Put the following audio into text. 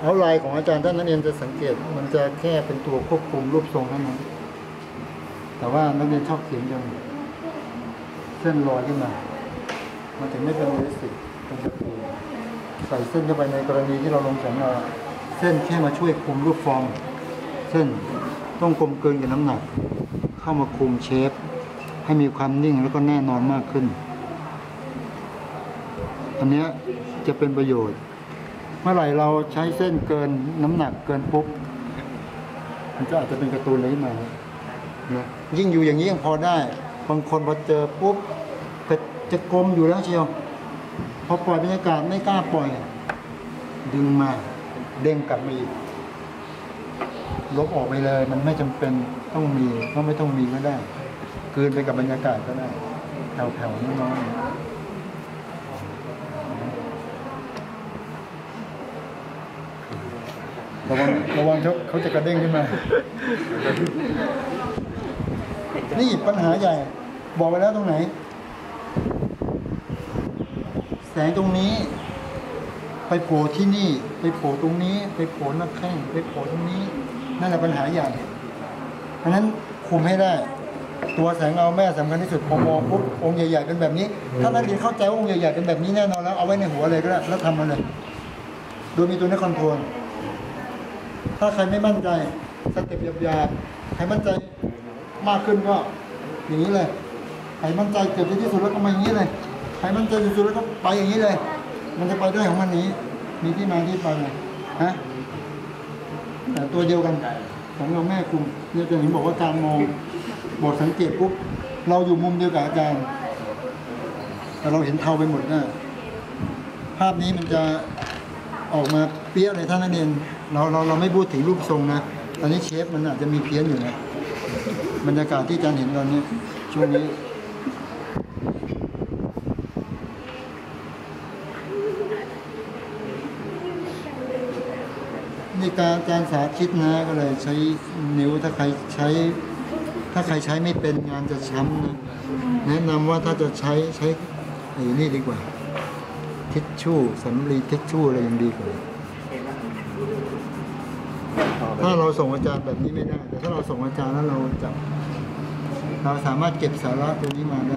เอาลน์ของอาจารย์ท่านนักเรียนจะสังเกต มันจะแค่เป็นตัวควบคุมรูปทรงเท่านั้น แต่ว่านักเรียนชอบเขียนกันเส้นลอยขึ้นมา มันถึงไม่เป็นเรสิกเป็นสตูใส่เส้นเข้าไปในกรณีที่เราลงแสงเราเส้นแค่มาช่วยคุมรูปฟอร์ม เส้นต้องกลมเกินกับน้ำหนัก เข้ามาคุมเชฟ ให้มีความนิ่งแล้วก็แน่นอนมากขึ้น อันนี้จะเป็นประโยชน์ เมื่อไหร่เราใช้เส้นเกินน้ำหนักเกินปุ๊บมันก็อาจจะเป็นการ์ตูนอะไรขึ้นมานะยิ่งอยู่อย่างนี้ยังพอได้ บางคนพอเจอปุ๊บก็จะกลมอยู่แล้วเชียว พอปล่อยบรรยากาศไม่กล้าปล่อย ดึงมาเด้งกลับมาอีกลบออกไปเลย มันไม่จำเป็นต้องมีก็ไม่ต้องมีก็ได้กลืนไปกับบรรยากาศก็ได้แผ่วๆน้อยๆ ระวังระวังเขาเขาจะกระเด้งขึ้นมา นี่ปัญหาใหญ่ บอกไปแล้วตรงไหน แสงตรงนี้ ไปโผล่ที่นี่ ไปโผล่ตรงนี้ ไปโผล่หน้าแข้งไปโผล่ตรงนี้ นั่นแหละปัญหาใหญ่เพราะนั้นคุมให้ได้ ตัวแสงเงาแม่สำคัญที่สุดพอมองปุ๊บองค์ใหญ่ๆเป็นแบบนี้ ถ้านักเรียนเข้าใจว่าองค์ใหญ่ๆเป็นแบบนี้แน่นอนแล้วเอาไว้ในหัวเลยก็ได้แล้วทำมันเลย โดยมีตัวนี้คอนโทรล ถ้าใครไม่มั่นใจสเต็ปหยาบๆใครมั่นใจมากขึ้นก็อย่างนี้เลยใครมั่นใจเกือบที่สุดแล้วก็มาอย่างนี้เลยใครมั่นใจสุดๆแล้วก็ไปอย่างนี้เลย มันจะไปได้ของมันนี้ มีที่มาที่ไปเลยฮะแต่ตัวเดียวกันของเราแม่กลุ่มเนี่ยอาจารย์ถึงบอกว่าการมองบทสังเกตปุ๊บเราอยู่มุมเดียวกับอาจารย์ แต่เราเห็นเทาไปหมดนะภาพนี้มันจะออกมาเปี้ยเลยท่านนักเรียน เราเราเราไม่พูดถึงรูปทรงนะตอนนี้เชฟมันอาจจะมีเพี้ยนอยู่นะบรรยากาศที่อาจารย์เห็นตอนนี้ช่วงนี้นี่การการสาธิตนะก็เลยใช้นิ้วถ้าใครใช้ ถ้าใครใช้ไม่เป็นงานจะช้ำนะแนะนำว่าถ้าจะใช้ใช้ไอ้นี่ดีกว่าทิชชู่สำลีทิชชู่อะไรยังดีกว่า ถ้าเราส่งอาจารย์แบบนี้ไม่ได้ แต่ถ้าเราส่งอาจารย์แล้วเราจับ เราสามารถเก็บสาระตัวนี้มาได้